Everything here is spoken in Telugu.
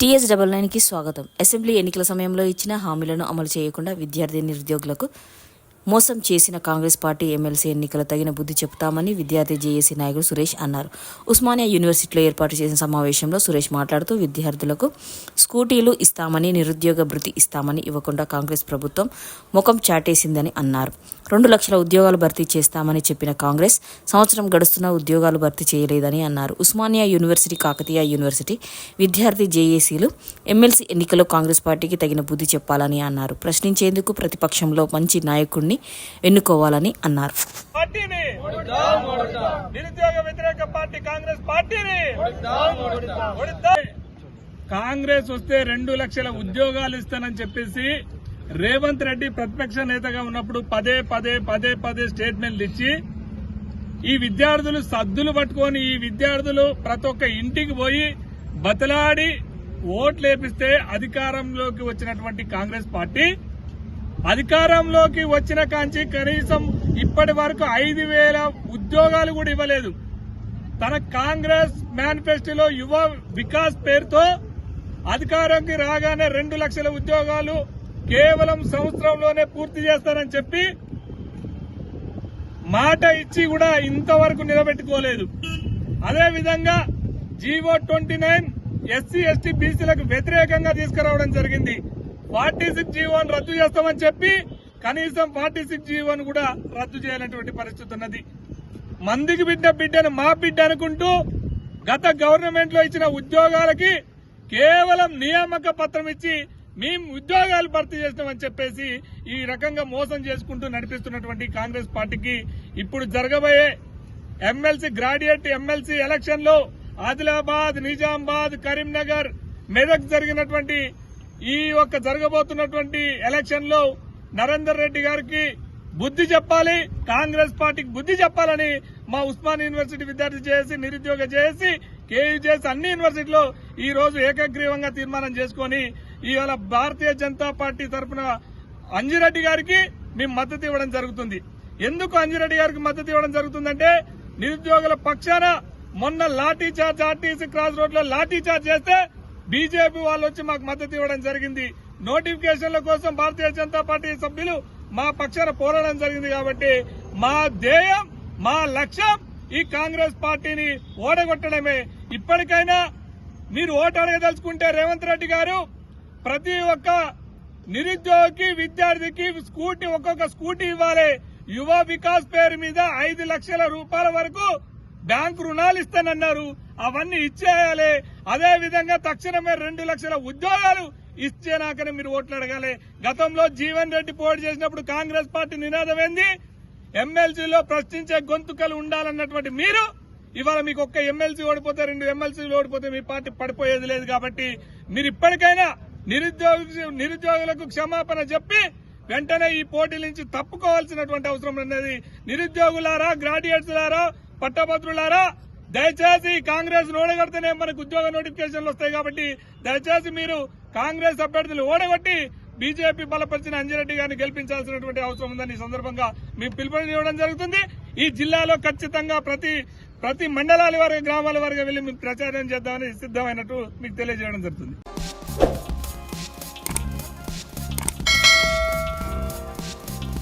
టీఎస్ డబల్ నైన్కి స్వాగతం. అసెంబ్లీ ఎన్నికల సమయంలో ఇచ్చిన హామీలను అమలు చేయకుండా విద్యార్థి నిరుద్యోగులకు మోసం చేసిన కాంగ్రెస్ పార్టీ ఎమ్మెల్సీ ఎన్నికలు తగిన బుద్ధి చెప్తామని విద్యార్థి జేఏసీ నాయకుడు సురేష్ అన్నారు. ఉస్మానియా యూనివర్సిటీలో ఏర్పాటు చేసిన సమావేశంలో సురేష్ మాట్లాడుతూ విద్యార్థులకు స్కూటీలు ఇస్తామని నిరుద్యోగ భృతి ఇస్తామని ఇవ్వకుండా కాంగ్రెస్ ప్రభుత్వం ముఖం చాటేసిందని అన్నారు. రెండు లక్షల ఉద్యోగాలు భర్తీ చేస్తామని చెప్పిన కాంగ్రెస్ సంవత్సరం గడుస్తున్న ఉద్యోగాలు భర్తీ చేయలేదని అన్నారు. ఉస్మానియా యూనివర్సిటీ కాకతీయ యూనివర్సిటీ విద్యార్థి జేఏసీలు ఎమ్మెల్సీ ఎన్నికల్లో కాంగ్రెస్ పార్టీకి తగిన బుద్ధి చెప్పాలని అన్నారు. ప్రశ్నించేందుకు ప్రతిపక్షంలో మంచి నాయకుడిని ఎన్నుకోవాలని అన్నారు పార్టీని నిరుద్యోగ వ్యతిరేక పార్టీ కాంగ్రెస్ పార్టీని. కాంగ్రెస్ వస్తే రెండు లక్షల ఉద్యోగాలు ఇస్తానని చెప్పేసి రేవంత్ రెడ్డి ప్రతిపక్ష నేతగా ఉన్నప్పుడు పదే పదే పదే పదే స్టేట్మెంట్లు ఇచ్చి ఈ విద్యార్థులు సద్దులు పట్టుకొని ఈ విద్యార్థులు ప్రతి ఒక్క ఇంటికి పోయి బతలాడి ఓట్లు వేపిస్తే అధికారంలోకి వచ్చినటువంటి కాంగ్రెస్ పార్టీ అధికారంలోకి వచ్చిన కాంచి కనీసం ఇప్పటి వరకు ఐదు వేల ఉద్యోగాలు కూడా ఇవ్వలేదు. తన కాంగ్రెస్ మేనిఫెస్టోలో యువ వికాస్ పేరుతో అధికారంకి రాగానే రెండు లక్షల ఉద్యోగాలు కేవలం సంవత్సరంలోనే పూర్తి చేస్తానని చెప్పి మాట ఇచ్చి కూడా ఇంతవరకు నిలబెట్టుకోలేదు. అదేవిధంగా G O twenty nine SC ST బీసీలకు వ్యతిరేకంగా తీసుకురావడం జరిగింది. ఫార్టీ సిక్స్ జీవోను రద్దు చేస్తామని చెప్పి కనీసం ఫార్టీ సిక్స్ జీవోను కూడా రద్దు చేయనటువంటి పరిస్థితి ఉన్నది. మందికి బిడ్డ బిడ్డను మా బిడ్డ అనుకుంటూ గత గవర్నమెంట్లో ఇచ్చిన ఉద్యోగాలకి కేవలం నియామక పత్రం ఇచ్చి మేము ఉద్యోగాలు భర్తీ చేస్తామని చెప్పేసి ఈ రకంగా మోసం చేసుకుంటూ నడిపిస్తున్నటువంటి కాంగ్రెస్ పార్టీకి ఇప్పుడు జరగబోయే ఎమ్మెల్సీ గ్రాడ్యుయేట్ ఎమ్మెల్సీ ఎలక్షన్లో ఆదిలాబాద్ నిజామాబాద్ కరీంనగర్ మెదక్ జరిగినటువంటి ఈ యొక్క జరగబోతున్నటువంటి ఎలక్షన్లో నరేందర్ రెడ్డి గారికి బుద్ధి చెప్పాలి కాంగ్రెస్ పార్టీకి బుద్ధి చెప్పాలని మా ఉస్మాన్ యూనివర్సిటీ విద్యార్థి చేసి నిరుద్యోగ చేసి కేయూ చేసి అన్ని యూనివర్సిటీలో ఈ రోజు ఏకగ్రీవంగా తీర్మానం చేసుకొని ఇవాళ భారతీయ జనతా పార్టీ తరఫున అంజిరెడ్డి గారికి మేము మద్దతు ఇవ్వడం జరుగుతుంది. ఎందుకు అంజిరెడ్డి గారికి మద్దతు ఇవ్వడం జరుగుతుందంటే నిరుద్యోగుల పక్షాన మొన్న లాఠీ చార్జ్ ఆర్టీసీ క్రాస్ రోడ్లో లాఠీ చార్జ్ చేస్తే బీజేపీ వాళ్ళు వచ్చి మాకు మద్దతు ఇవ్వడం జరిగింది. నోటిఫికేషన్ల కోసం భారతీయ జనతా పార్టీ సభ్యులు మా పక్షాన పోరాడడం జరిగింది కాబట్టి మా ధ్యేయం మా లక్ష్యం ఈ కాంగ్రెస్ పార్టీని ఓడగొట్టడమే. ఇప్పటికైనా మీరు ఓటు అడగదలుచుకుంటే రేవంత్ రెడ్డి గారు ప్రతి ఒక్క నిరుద్యోగికి విద్యార్థికి స్కూటీ ఒక్కొక్క స్కూటీ ఇవ్వాలి. యువ వికాస్ పేరు మీద ఐదు లక్షల రూపాయల వరకు బ్యాంకు రుణాలు ఇస్తానన్నారు. అవన్నీ ఇచ్చేయాలి. అదే విధంగా తక్షణమే రెండు లక్షల ఉద్యోగాలు ఇచ్చేనాకనే మీరు ఓట్లు అడగాలి. గతంలో జీవన్ రెడ్డి పోటీ చేసినప్పుడు కాంగ్రెస్ పార్టీ నినాదం ఏంది? ఎమ్మెల్సీలో ప్రశ్నించే గొంతుకలు ఉండాలన్నటువంటి మీరు ఇవాళ మీకు ఒక్క ఎమ్మెల్సీ ఓడిపోతే రెండు ఎమ్మెల్సీలు ఓడిపోతే మీ పార్టీ పడిపోయేది లేదు కాబట్టి మీరు ఇప్పటికైనా నిరుద్యోగ నిరుద్యోగులకు క్షమాపణ చెప్పి వెంటనే ఈ పోటీ నుంచి తప్పుకోవాల్సినటువంటి అవసరం ఉన్నది. నిరుద్యోగులారా గ్రాడ్యుయేట్స్లారా పట్టభద్రులారా దయచేసి కాంగ్రెస్ ఓడగొడితేనే మనకు ఉద్యోగ నోటిఫికేషన్లు వస్తాయి కాబట్టి దయచేసి మీరు కాంగ్రెస్ అభ్యర్థులు ఓడగొట్టి బీజేపీ బలపరిచిన అంజిరెడ్డి గారిని గెలిపించాల్సినటువంటి అవసరం ఉందని ఈ సందర్భంగా మేము పిలుపునివ్వడం జరుగుతుంది. ఈ జిల్లాలో ఖచ్చితంగా ప్రతి ప్రతి మండలాల వరకు గ్రామాల వరకు వెళ్ళి మేము ప్రచారం చేద్దామని సిద్దమైనట్టు మీకు తెలియజేయడం జరుగుతుంది.